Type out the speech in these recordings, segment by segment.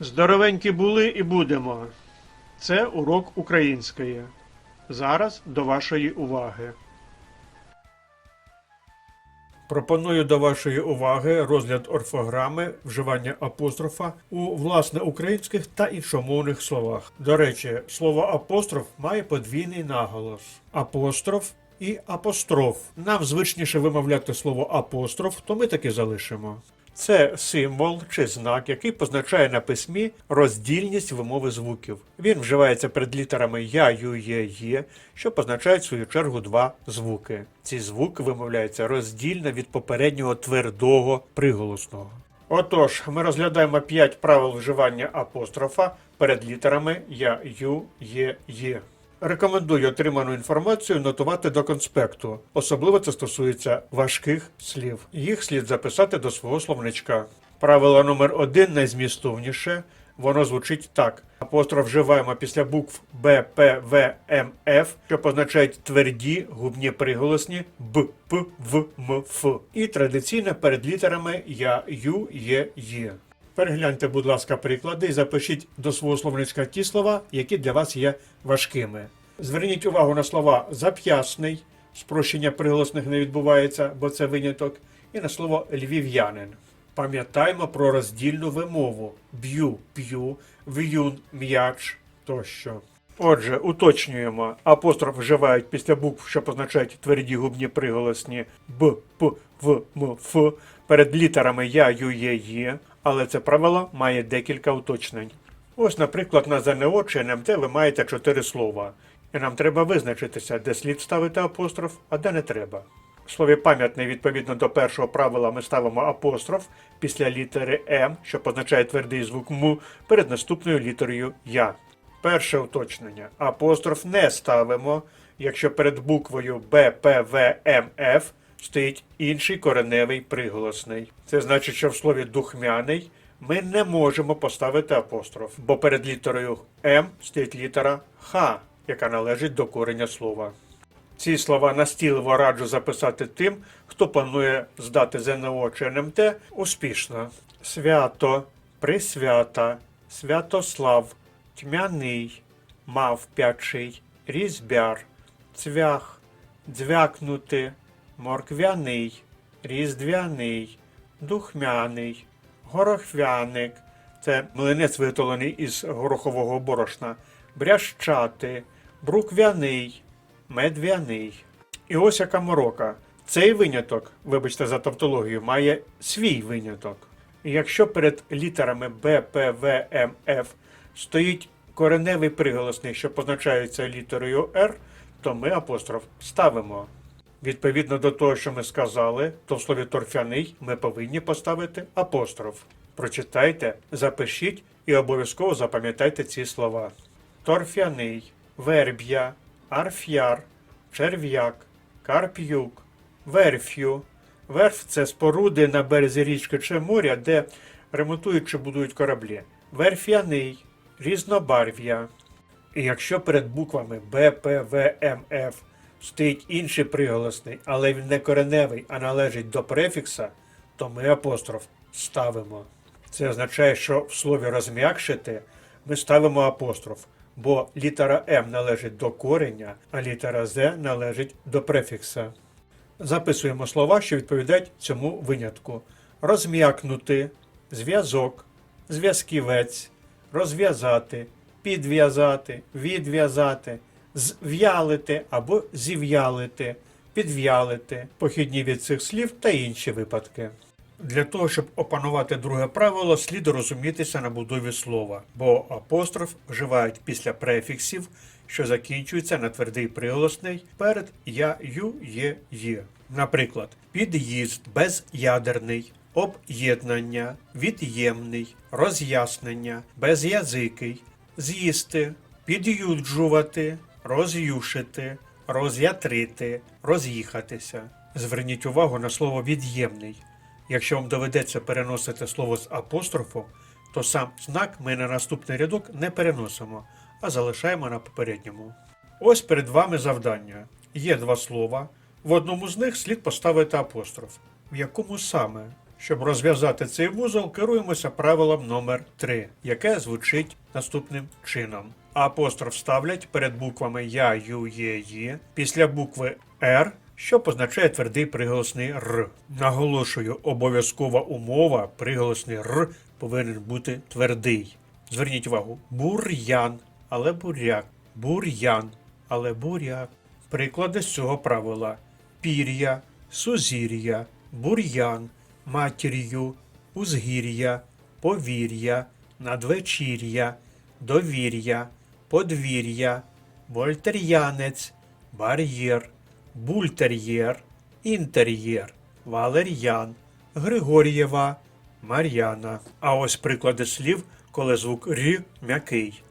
Здоровенькі були і будемо. Це урок української. Зараз до вашої уваги. Пропоную до вашої уваги розгляд орфограми, вживання апострофа у власне українських та іншомовних словах. До речі, слово апостроф має подвійний наголос: апостроф і апостроф. Нам звичніше вимовляти слово апостроф, то ми таки залишимо. Це символ чи знак, який позначає на письмі роздільність вимови звуків. Він вживається перед літерами Я, Ю, Є, Є, що позначають в свою чергу два звуки. Ці звуки вимовляються роздільно від попереднього твердого приголосного. Отож, ми розглядаємо п'ять правил вживання апострофа перед літерами Я, Ю, Є, Є. Рекомендую отриману інформацію нотувати до конспекту. Особливо це стосується важких слів. Їх слід записати до свого словничка. Правило номер один найзмістовніше. Воно звучить так: апостроф вживаємо після букв Б, П, В, М, Ф, що позначають тверді губні приголосні Б, П, В, М, Ф. І традиційно перед літерами Я, Ю, Є, Є. Перегляньте, будь ласка, приклади і запишіть до свого словничка ті слова, які для вас є важкими. Зверніть увагу на слова зап'ясний, спрощення приголосних не відбувається, бо це виняток, і на слово львів'янин. Пам'ятаємо про роздільну вимову б'ю, п'ю, в'юн, м'яч тощо. Отже, уточнюємо. Апостроф вживають після букв, що позначають тверді губні приголосні Б, П, В, М, Ф перед літерами Я, Ю, Є, Є, але це правило має декілька уточнень. Ось, наприклад, на ЗНО чи НМТ ви маєте чотири слова, і нам треба визначитися, де слід ставити апостроф, а де не треба. В слові пам'ятний відповідно до першого правила ми ставимо апостроф після літери М, що позначає твердий звук М перед наступною літерою Я. Перше уточнення. Апостроф не ставимо, якщо перед буквою Б, П, В, М, Ф стоїть інший кореневий приголосний. Це значить, що в слові духмяний ми не можемо поставити апостроф, бо перед літерою М стоїть літера Х, яка належить до кореня слова. Ці слова настійливо раджу записати тим, хто планує здати ЗНО чи НМТ успішно. Свято, присвята, святослав, тьмяний, мавпячий, різьбяр, цвях, дзвякнути, морквяний, різдвяний, духмяний, горохвяник. Це млинець виготовлений із горохового борошна, брящати, бруквяний, медвяний. І ось яка морока. Цей виняток, вибачте за тавтологію, має свій виняток. І якщо перед літерами Б, П, В, М, Ф стоїть кореневий приголосний, що позначається літерою Р, то ми апостроф ставимо. Відповідно до того, що ми сказали, то в слові торфяний ми повинні поставити апостроф. Прочитайте, запишіть і обов'язково запам'ятайте ці слова: торфяний, верб'я, арф'яр, черв'як, карп'юк, верф'ю. Верф це споруди на березі річки чи моря, де ремонтують чи будують кораблі. Верф'яний, різнобарв'я. І якщо перед буквами Б, П, В, М, Ф стоїть інший приголосний, але він не кореневий, а належить до префікса, то ми апостроф ставимо. Це означає, що в слові розм'якшити ми ставимо апостроф, бо літера М належить до кореня, а літера З належить до префікса. Записуємо слова, що відповідають цьому винятку: розм'якнути, зв'язок, зв'язківець, розв'язати, підв'язати, відв'язати, зв'ялити або зів'ялити, підв'ялити, похідні від цих слів та інші випадки. Для того, щоб опанувати друге правило, слід розумітися на будові слова, бо апостроф вживають після префіксів, що закінчуються на твердий приголосний перед я, ю, є, є. Наприклад, під'їзд безядерний, об'єднання, від'ємний, роз'яснення, без'язикий, з'їсти, під'юджувати, роз'юшити, роз'ятрити, роз'їхатися. Зверніть увагу на слово від'ємний. Якщо вам доведеться переносити слово з апострофом, то сам знак ми на наступний рядок не переносимо, а залишаємо на попередньому. Ось перед вами завдання. Є два слова. В одному з них слід поставити апостроф. В якому саме? Щоб розв'язати цей вузол, керуємося правилом номер 3 яке звучить наступним чином. Апостроф ставлять перед буквами Я, Ю, Є, Ї, після букви Р, що позначає твердий приголосний Р. Наголошую, обов'язкова умова, приголосний Р повинен бути твердий. Зверніть увагу, бур'ян, але буряк, бур'ян, але буряк. Приклади з цього правила: пір'я, сузір'я, бур'ян, матір'ю, узгір'я, повір'я, надвечір'я, довір'я, подвір'я, вольтер'янець, бар'єр, бультер'єр, інтер'єр, валер'ян, Григор'єва, Мар'яна. А ось приклади слів, коли звук Р м'який.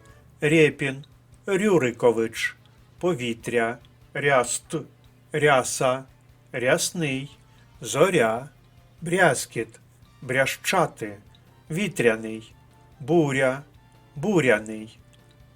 Рєпін, Рюрикович, повітря, ряст, ряса, рясний, зоря, брязкіт, брящати, вітряний, буря, буряний,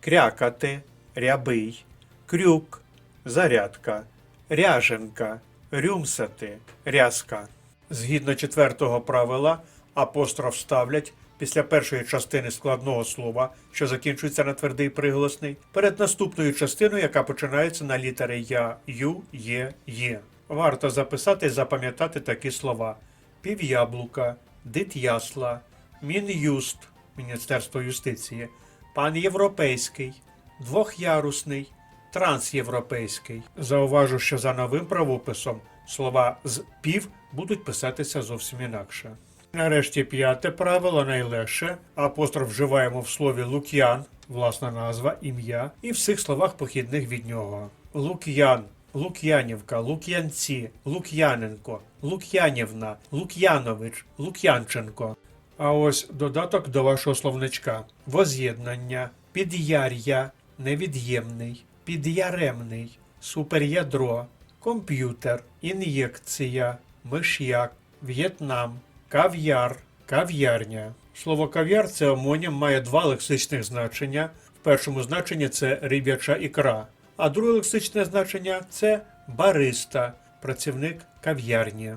крякати, рябий, крюк, зарядка, ряженка, рюмсати, рязка. Згідно четвертого правила, апостроф ставлять після першої частини складного слова, що закінчується на твердий приголосний, перед наступною частиною, яка починається на літери Я, Ю, Є, Є. Варто записати і запам'ятати такі слова: пів'яблука, дит'ясла, Мін'юст, Міністерство юстиції, пан Європейський, двохярусний, трансєвропейський. Зауважу, що за новим правописом слова з пів будуть писатися зовсім інакше. Нарешті п'яте правило найлегше. Апостроф вживаємо в слові лук'ян, власна назва, ім'я, і всіх словах похідних від нього. Лук'ян, Лук'янівка, Лук'янці, Лук'яненко, Лук'янівна, Лук'янович, Лук'янченко. А ось додаток до вашого словничка: воз'єднання, підяр'я, невід'ємний, підяремний, суперядро, комп'ютер, ін'єкція, миш'як, В'єтнам, кав'яр, кав'ярня. Слово кав'яр це омонім має два лексичних значення. В першому значенні це риб'яча ікра, а друге лексичне значення це бариста, працівник кав'ярні.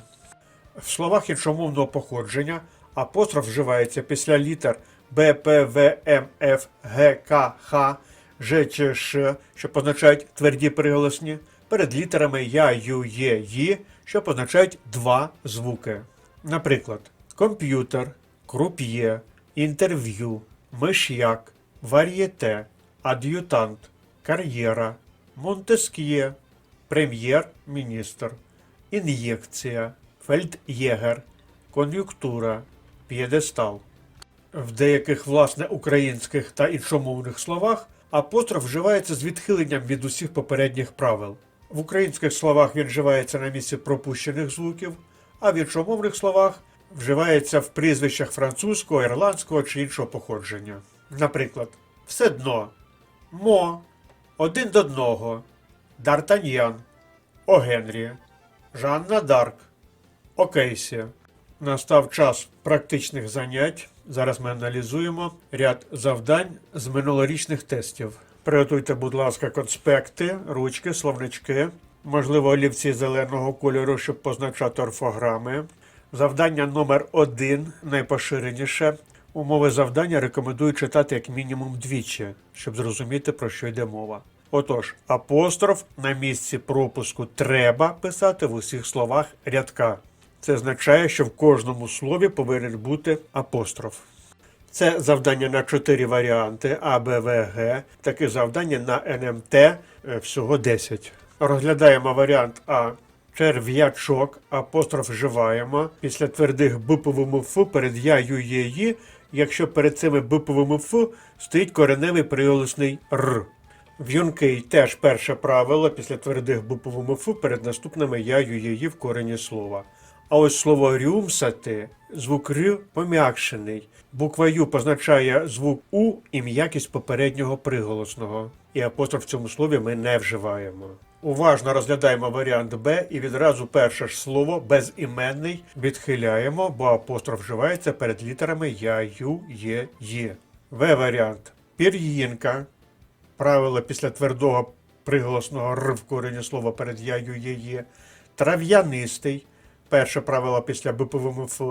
В словах іншомовного походження апостроф вживається після літер Б, П, В, що позначають тверді приголосні, перед літерами Я, Ю, що позначають два звуки. Наприклад, комп'ютер, круп'є, інтерв'ю, миш'як, вар'єте, ад'ютант, кар'єра, Монтеск'є, прем'єр-міністр, ін'єкція, фельд'єгер, кон'юнктура, п'єдестал. В деяких власне українських та іншомовних словах апостроф вживається з відхиленням від усіх попередніх правил. В українських словах він вживається на місці пропущених звуків, а в іншомовних словах вживається в прізвищах французького, ірландського чи іншого походження. Наприклад, все дно, мо, один до одного, Д'Артаньян, О Генрі, Жанна Дарк, О Кейсі. Настав час практичних занять. Зараз ми аналізуємо ряд завдань з минулорічних тестів. Приготуйте, будь ласка, конспекти, ручки, словнички, можливо, олівці зеленого кольору, щоб позначати орфограми. Завдання номер один найпоширеніше. Умови завдання рекомендую читати як мінімум двічі, щоб зрозуміти, про що йде мова. Отож, апостроф на місці пропуску треба писати в усіх словах рядка. Це означає, що в кожному слові повинен бути апостроф. Це завдання на 4 варіанти А, Б, В, Г. Таке завдання на НМТ е, всього 10. Розглядаємо варіант А. Черв'ячок, апостроф вживаємо. Після твердих биповими Ф перед я, ю, є, ї, якщо перед цими биповими Ф стоїть кореневий приголосний Р. В'юнкий теж перше правило після твердих биповими Ф перед наступними я, ю, є, ї в корені слова. А ось слово рюмсати, звук Р пом'якшений. Буква Ю позначає звук У і м'якість попереднього приголосного. І апостроф в цьому слові ми не вживаємо. Уважно розглядаємо варіант Б і відразу перше ж слово безіменний відхиляємо, бо апостроф вживається перед літерами Я, Ю, Є, Є. В варіант пір'їнка. Правило після твердого приголосного Р в корені слова перед Я, Ю, Є, Є. Трав'янистий. Перше правило після биповими Ф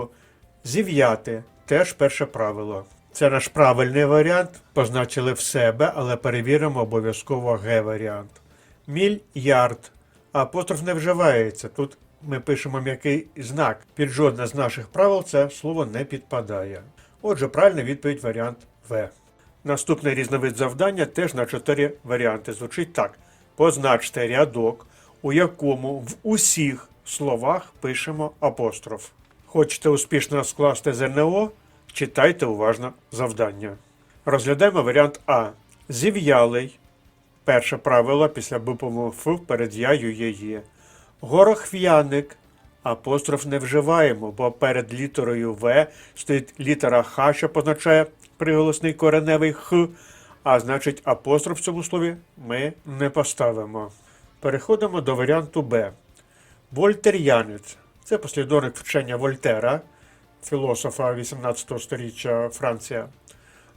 Зів'яти теж перше правило. Це наш правильний варіант. Позначили в себе, але перевіримо обов'язково Г-варіант. Мільярд. Апостроф не вживається. Тут ми пишемо м'який знак. Під жодне з наших правил це слово не підпадає. Отже, правильна відповідь варіант В. Наступний різновид завдання теж на чотири варіанти. Звучить так: позначте рядок, у якому в усіх словах пишемо апостроф. Хочете успішно скласти ЗНО? Читайте уважно завдання. Розглядаємо варіант А. Зів'ялий. Перше правило після букву Ф перед я, ю. Горохв'яник. Апостроф не вживаємо, бо перед літерою В стоїть літера Х, що позначає приголосний кореневий Х, а значить апостроф в цьому слові ми не поставимо. Переходимо до варіанту Б. Вольтер'янець це послідовник вчення Вольтера, філософа 18 століття Франція.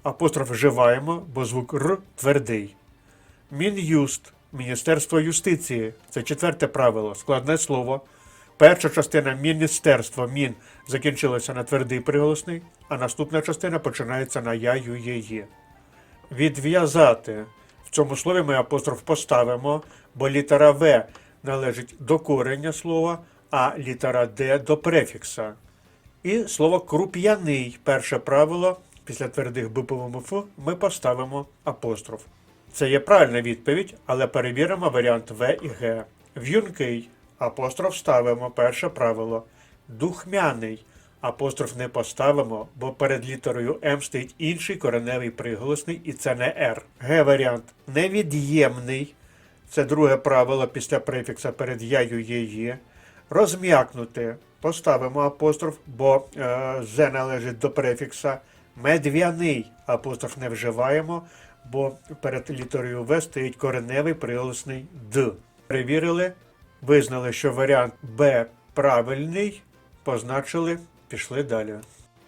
Апостроф вживаємо, бо звук Р твердий. Мін'юст Міністерство юстиції. Це четверте правило, складне слово. Перша частина міністерство мін закінчилася на твердий приголосний, а наступна частина починається на я, ю, є, є. Відв'язати. В цьому слові ми апостроф поставимо, бо літера В належить до корення слова, а літера Д до префікса. І слово круп'яний. Перше правило. Після твердих биповому Ф ми поставимо апостроф. Це є правильна відповідь, але перевіримо варіант В і Г. В'юнкий. Апостроф ставимо. Перше правило. Духмяний. Апостроф не поставимо, бо перед літерою М стоїть інший кореневий приголосний, і це не Р. Г варіант. Невід'ємний. Це друге правило після префікса перед яю є. Розм'якнути. Поставимо апостроф, бо е, з належить до префікса. Медв'яний. Апостроф не вживаємо, бо перед літерою В стоїть кореневий приголосний Д. Перевірили, визнали, що варіант Б правильний, позначили, пішли далі.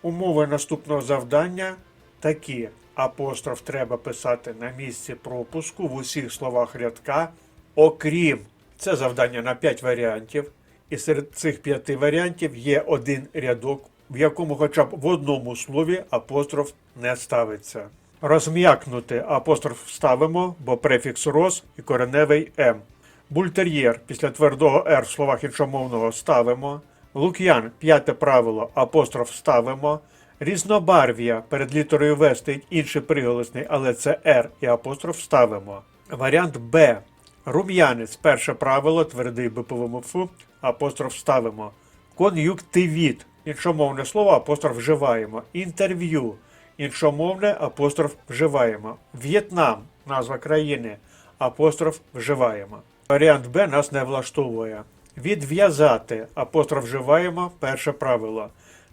Умови наступного завдання такі. Апостроф треба писати на місці пропуску в усіх словах рядка, окрім це завдання на 5 варіантів. І серед цих п'яти варіантів є один рядок, в якому хоча б в одному слові апостроф не ставиться. Розм'якнути апостроф ставимо, бо префікс роз і кореневий М. Бультер'єр після твердого Р в словах іншомовного ставимо. Лук'ян п'яте правило апостроф ставимо. Різнобарв'я перед літерою В стоїть інший приголосний, але це Р і апостроф ставимо. Варіант Б. Рум'янець перше правило, твердий биповому Ф, апостроф ставимо. Кон'юктивіт іншомовне слово апостроф вживаємо. Інтерв'ю іншомовне апостроф вживаємо. В'єтнам назва країни апостроф вживаємо. Варіант Б нас не влаштовує. Відв'язати апостроф вживаємо перше правило.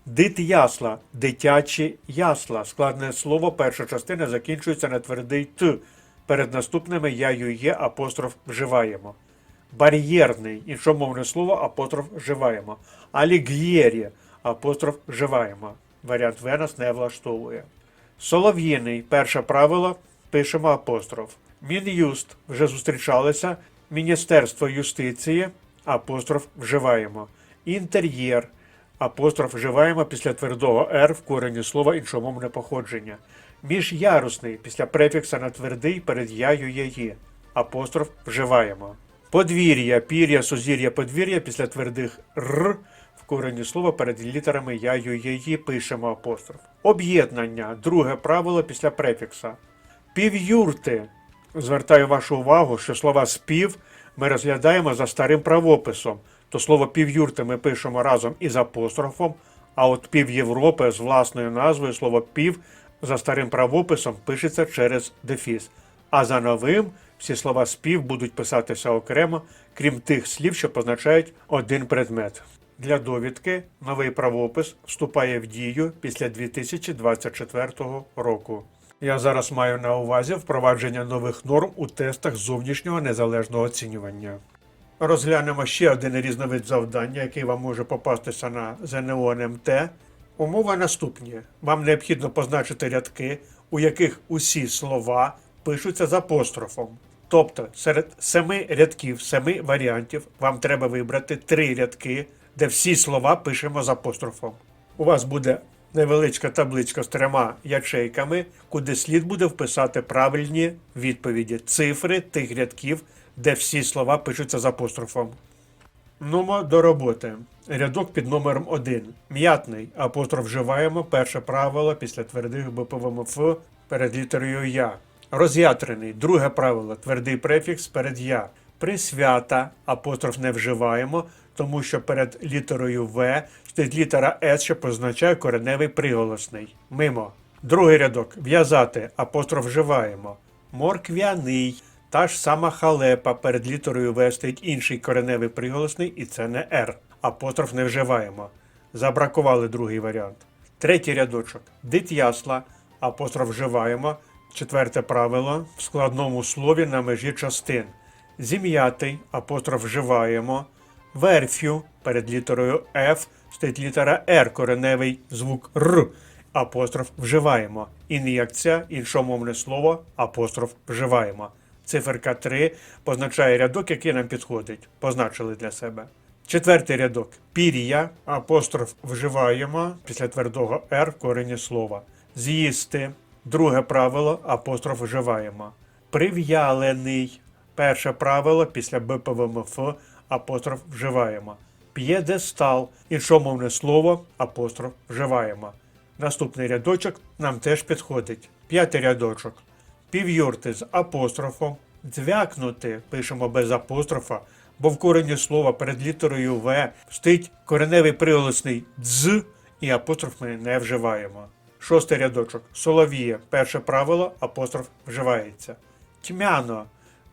Дитясла, дитячі ясла. Складне слово, перша частина закінчується на твердий Т. Перед наступними я ю є апостроф вживаємо. Бар'єрний, іншомовне слово, апостроф вживаємо. Аліг'єрі, апостроф вживаємо. Варіант В нас не влаштовує. Солов'їний, перше правило, пишемо апостроф. Мін'юст вже зустрічалися. Міністерство юстиції, апостроф вживаємо. Інтер'єр, апостроф вживаємо після твердого Р в корені слова іншомовне походження. Міжярусний після префікса на твердий перед яю є. Апостроф вживаємо. Подвір'я, пір'я, сузір'я, подвір'я після твердих р в корені слова перед літерами я, ю, пишемо апостроф. Об'єднання, друге правило після префікса. Півюрти. Звертаю вашу увагу, що слова спів ми розглядаємо за старим правописом. То слово півюрти ми пишемо разом із апострофом, а от пів Європи з власною назвою слово пів за старим правописом пишеться через дефіс. А за новим всі слова спів будуть писатися окремо, крім тих слів, що позначають один предмет. Для довідки новий правопис вступає в дію після 2024 року. Я зараз маю на увазі впровадження нових норм у тестах зовнішнього незалежного оцінювання. Розглянемо ще один різновид завдання, який вам може попастися на ЗНО НМТ. Умови наступні. Вам необхідно позначити рядки, у яких усі слова пишуться з апострофом. Тобто серед семи рядків, семи варіантів, вам треба вибрати три рядки, де всі слова пишемо з апострофом. У вас буде невеличка табличка з трьома ячейками, куди слід буде вписати правильні відповіді, цифри тих рядків, де всі слова пишуться з апострофом. Нумо до роботи. Рядок під номером 1. М'ятний. Апостроф вживаємо. Перше правило після твердих БПВМФ перед літерою Я. Роз'ятрений. Друге правило. Твердий префікс перед Я. Присвята. Апостроф не вживаємо, тому що перед літерою В стоїть літера С, що позначає кореневий приголосний. Мимо. Другий рядок. В'язати. Апостроф вживаємо. Морквяний. Та ж сама халепа перед літерою В стоїть інший кореневий приголосний, і це не Р. Апостроф не вживаємо. Забракували другий варіант. Третій рядочок. Дитясла. Апостроф вживаємо. Четверте правило в складному слові на межі частин. Зім'ятий. Апостроф вживаємо. Верфю перед літерою F стоїть літера R, кореневий звук Р. Апостроф вживаємо. Ін'єкція, іншомовне слово, апостроф вживаємо. Циферка 3 позначає рядок, який нам підходить. Позначили для себе. Четвертий рядок. Пір'я, апостроф вживаємо після твердого R в корені слова. З'їсти. Друге правило, апостроф вживаємо. Прив'ялений. Перше правило після БПВМФ апостроф вживаємо. П'єдестал. Іншомовне слово, апостроф вживаємо. Наступний рядочок нам теж підходить. П'ятий рядочок. Півюрти з апострофом. Дзвякнути пишемо без апострофа, бо в корені слова перед літерою В стоїть кореневий приголосний дз, і апостроф ми не вживаємо. Шостий рядочок. Соловіє. Перше правило, апостроф вживається. Тьмяно.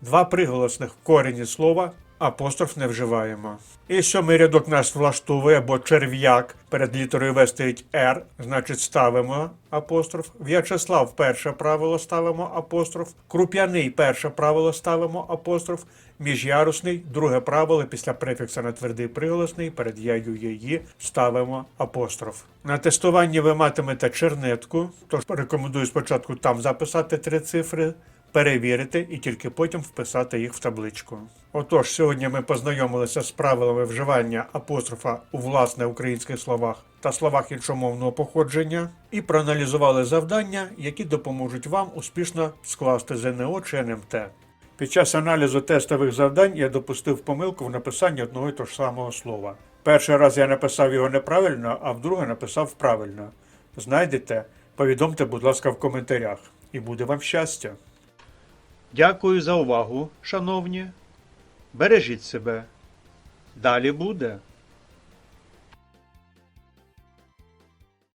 Два приголосних в корені слова, апостроф не вживаємо. І сьомий рядок нас влаштовує, бо черв'як перед літерою В стоїть Р, значить ставимо апостроф. В'ячеслав перше правило ставимо апостроф. Круп'яний перше правило ставимо апостроф. Міжярусний друге правило після префікса на твердий приголосний перед яю її ставимо апостроф. На тестуванні ви матимете чернетку, тож рекомендую спочатку там записати три цифри перевірити і тільки потім вписати їх в табличку. Отож, сьогодні ми познайомилися з правилами вживання апострофа у власне українських словах та словах іншомовного походження і проаналізували завдання, які допоможуть вам успішно скласти ЗНО чи НМТ. Під час аналізу тестових завдань я допустив помилку в написанні одного і того ж самого слова. Перший раз я написав його неправильно, а вдруге написав правильно. Знайдете, повідомте, будь ласка, в коментарях, і буде вам щастя. Дякую за увагу, шановні. Бережіть себе. Далі буде.